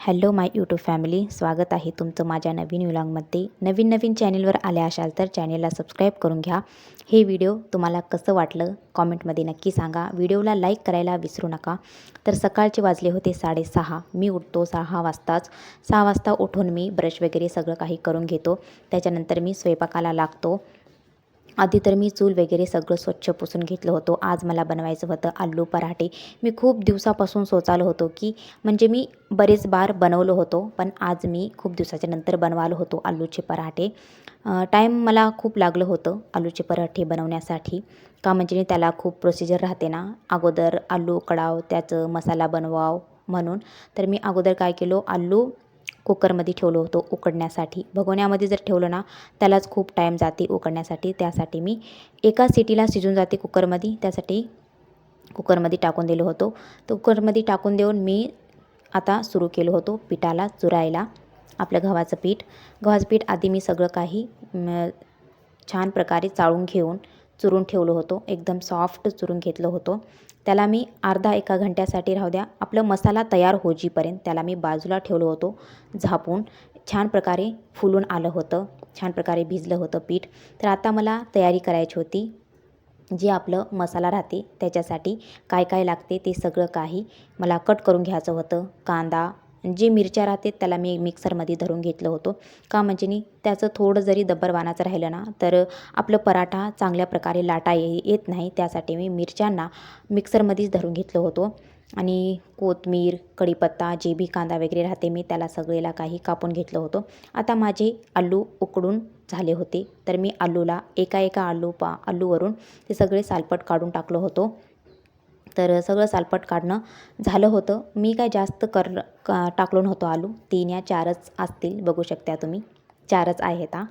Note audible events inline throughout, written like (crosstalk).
Hello माय YouTube family स्वागत आहे तुमचं माझ्या नवीन व्लॉगमध्ये. नवीन नवीन चॅनेलवर आले असाल तर चॅनेलला सबस्क्राईब करून घ्या. हे व्हिडिओ तुम्हाला कसं वाटलं कॉमेंटमध्ये नक्की सांगा. व्हिडिओला लाईक करायला विसरू नका. तर सकाळचे वाजले होते साडेसहा. मी उठतो सहा वाजताच. सहा वाजता उठून मी ब्रश वगैरे सगळं काही करून घेतो. त्याच्यानंतर मी स्वयंपाकाला लागतो. आधी तर मी चूल वगैरे सगळं स्वच्छ पुसून घेतलं होतं. आज मला बनवायचं होतं आलू पराठे. मी खूप दिवसापासून सोचालो होतो की म्हणजे मी बरेच बार बनवलो होतो पण आज मी खूप दिवसाच्या नंतर बनवालो होतो आलूचे पराठे. टाईम मला खूप लागलं होतं आलूचे पराठे बनवण्यासाठी. का म्हणजे त्याला खूप प्रोसिजर राहते ना अगोदर आलू कडाव त्याचं मसाला बनवाव म्हणून. तर मी अगोदर काय केलो आलू कुकरमध्ये ठेवलं होतं उकडण्यासाठी. भगवण्यामध्ये जर ठेवलं ना त्यालाच खूप टाईम जाते उकडण्यासाठी. त्यासाठी मी एका सिटीला शिजून जाते कुकरमध्ये. त्यासाठी कुकरमध्ये टाकून दिलं होतं. तर कुकरमध्ये टाकून देऊन मी आता सुरू केलं होतं पिठाला चुरायला आपलं गव्हाचं पीठ. गव्हाचं पीठ आधी मी सगळं काही छान प्रकारे चाळून घेऊन चुरून ठेवलं होतं. एकदम सॉफ्ट चुरून घेतलं होतं. त्याला मी अर्धा एका घंट्यासाठी राहू द्या. आपलं मसाला तयार होजीपर्यंत त्याला मी बाजूला ठेवलो होतो. झापून छान प्रकारे फुलून आलं होतं. छान प्रकारे भिजलं होतं पीठ. तर आता मला तयारी करायची होती. जे आपलं मसाला राहते त्याच्यासाठी काय काय लागते ते सगळं काही मला कट करून घ्यायचं होतं. कांदा जे मिरच्या राहते त्याला मी मिक्सरमध्ये धरून घेतलं होतं. का म्हणजे नी त्याचं थोडं जरी दब्बरवानाचं राहिलं ना तर आपलं पराठा चांगल्या प्रकारे लाटा ये येत नाही. त्यासाठी मी मिरच्यांना मिक्सरमध्येच धरून घेतलं होतं. आणि कोथमीर कढीपत्ता जे बी कांदा वगैरे राहते मी त्याला सगळेला काही कापून घेतलं होतं. आता माझे आलू उकडून झाले होते. तर मी आलूला एका एका आलू पा आलूवरून ते सगळे सालपट काढून टाकलं होतं. तर सगळं सालपट काढणं झालं होतं. मी काय जास्त कर का टाकलो नव्हतो आलू. तीन या चारच असतील बघू शकता तुम्ही. चारच आहेत हा.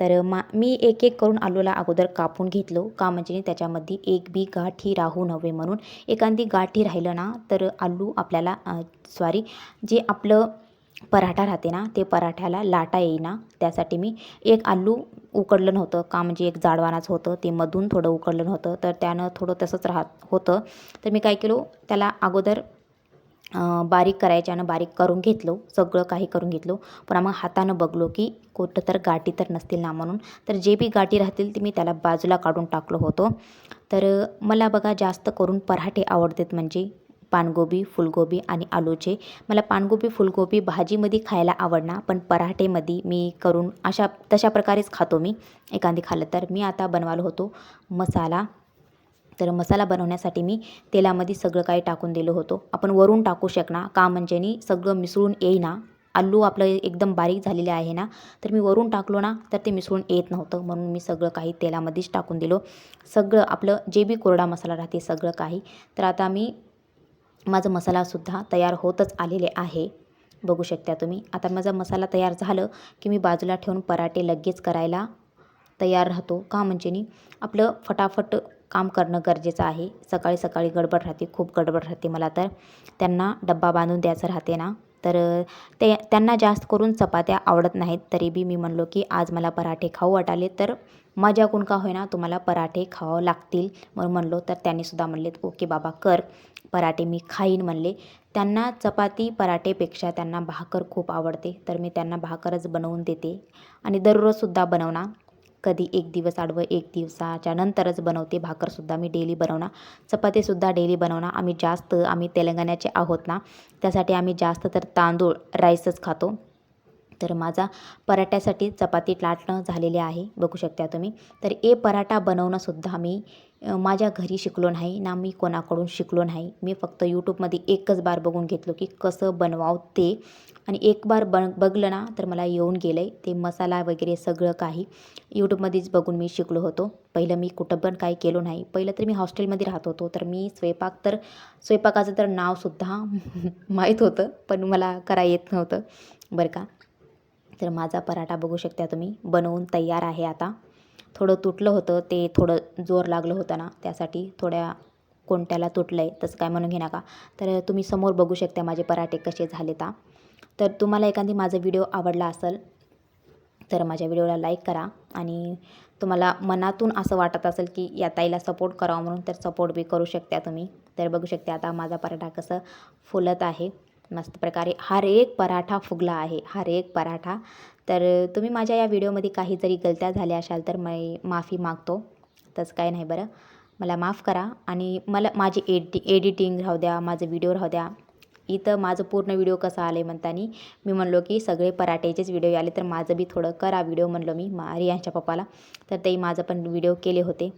तर मा मी एक एक करून आलूला अगोदर कापून घेतलो. का म्हणजे त्याच्यामध्ये एक बी गाठी राहू नव्हे म्हणून. एखादी गाठी राहिलं ना तर आलू आपल्याला सॉरी जे आपलं पराठा राहते ना ते पराठ्याला लाटा येईना. त्यासाठी मी एक आलू उकडलं नव्हतं का म्हणजे एक जाडवानाच होतं ते मधून थोडं उकडलं नव्हतं. तर त्यानं थोडं तसंच राहत होतं. तर मी काय केलो त्याला अगोदर बारीक करायच्यानं बारीक करून घेतलो. सगळं काही करून घेतलो. पण मग हातानं बघलो की कुठं तर गाठी तर नसतील ना म्हणून. तर जे बी गाठी राहतील ते मी त्याला बाजूला काढून टाकलो होतो. तर मला बघा जास्त करून पराठे आवडतात म्हणजे पानगोबी फुलगोबी आणि आलूचे. मला पानगोबी फुलगोबी भाजीमध्ये खायला आवडणार पण पराठेमध्ये मी करून अशा तशा प्रकारेच खातो मी. एखादी खाल्लं तर. मी आता बनवालो होतो मसाला. तर मसाला बनवण्यासाठी मी तेलामध्ये सगळं काही टाकून दिलं होतो. आपण वरून टाकू शकणार. का म्हणजे सगळं मिसळून येईना. आलू आपलं एकदम बारीक झालेले आहे ना तर मी वरून टाकलो ना तर ते मिसळून येत नव्हतं. म्हणून मी सगळं काही तेलामध्येच टाकून दिलो. सगळं आपलं जे बी कोरडा मसाला राहते सगळं काही. तर आता मी माझं मसालासुद्धा तयार होतच आलेले आहे. बघू शकता तुम्ही. आता माझा मसाला तयार झालं की मी बाजूला ठेवून पराठे लगेच करायला तयार राहतो. का म्हणजे नी आपलं फटाफट काम करणं गरजेचं आहे. सकाळी सकाळी गडबड राहते. खूप गडबड राहते मला तर. त्यांना डब्बा बांधून द्यायचं राहते ना. तर ते त्यांना जास्त करून चपात्या आवडत नाहीत. तरी बी मी म्हणलो की आज मला पराठे खाऊ वाटाले तर माझ्याकडून का होईना तुम्हाला पराठे खावं लागतील. म्हणून म्हणलो. तर त्यांनीसुद्धा म्हणलेत ओके बाबा कर. पराठे मी खाईन म्हणले. त्यांना चपाती पराठेपेक्षा त्यांना भाकर खूप आवडते. तर मी त्यांना भाकरच बनवून देते. आणि दररोजसुद्धा बनवणार. कधी एक दिवस आडवं एक दिवसाच्या नंतरच बनवते. भाकरसुद्धा मी डेली बनवणार. चपातीसुद्धा डेली बनवणार. आम्ही जास्त आम्ही तेलंगणाचे आहोत ना त्यासाठी आम्ही जास्त तर तांदूळ राईसच खातो. तर माझा पराठ्यासाठी चपाती लाटणं झालेले आहे. बघू शकता तुम्ही. तर ए पराठा बनवणंसुद्धा मी माझ्या घरी शिकलो नाही ना मी कोणाकडून शिकलो नाही. मी फक्त यूट्यूबमध्ये एकच बार बघून घेतलो की कसं बनवावं ते. आणि एक बार ब बघलं ना तर मला येऊन गेलं आहे ते मसाला वगैरे सगळं काही यूट्यूबमध्येच बघून मी शिकलो होतो. पहिलं मी कुठं पण काही केलो नाही. पहिलं तर मी हॉस्टेलमध्ये राहत होतो. तर मी स्वयंपाक तर स्वयंपाकाचं तर नावसुद्धा (laughs) माहीत होतं पण मला करा येत नव्हतं. बरं का? तर माझा पराठा बघू शकता तुम्ही. बनवून तयार आहे आता. थोडं तुटलं होतं ते थोडं जोर लागलं होतं ना त्यासाठी थोड्या कोणत्याला तुटलं आहे तसं काय म्हणून घे नका. तर तुम्ही समोर बघू शकता माझे पराठे कसे झाले ता तर तुम्हाला एखादी माझा व्हिडिओ आवडला असेल तर माझ्या व्हिडिओला लाईक करा. आणि तुम्हाला मनातून असं वाटत असेल की या ताईला सपोर्ट करावा म्हणून तर सपोर्ट बी करू शकता तुम्ही. तर बघू शकता आता माझा पराठा कसं फुलत आहे. मस्त प्रकारे हर एक पराठा फुगला आहे हर एक पराठा. तर तुम्ही माझ्या या व्हिडिओमध्ये काही जरी गलत्या झाल्या असाल तर मी माफी मागतो. तसं काय नाही बरं. मला माफ करा. आणि मला माझी एडि एडिटिंग राहू द्या माझं व्हिडिओ राहू द्या. इथं माझं पूर्ण व्हिडिओ कसं आले आहे मी म्हणलो की सगळे पराठ्याचेच व्हिडिओ आले तर माझं बी थोडं करा व्हिडिओ म्हणलो मी मा रियांच्या पप्पाला. तर ते माझं पण व्हिडिओ केले होते.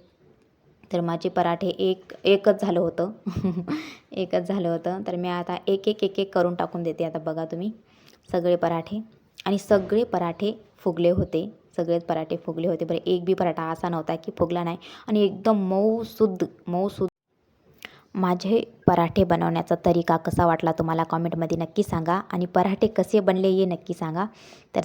तर माझे पराठे एक एकच झालं होतं. (laughs) एकच झालं होतं. तर मी आता एक एक एक एक करून टाकून देते. आता बघा तुम्ही सगळे पराठे. आणि सगळे पराठे फुगले होते. सगळेच पराठे फुगले होते. बरं एक बी पराठा असा नव्हता की फुगला नाही. आणि एकदम मऊ शुद्ध मऊ शुद्ध माझे पराठे बनवण्याचा तरीका कसा वाटला तुम्हाला कॉमेंटमध्ये नक्की सांगा आणि पराठे कसे बनले हे नक्की सांगा. तर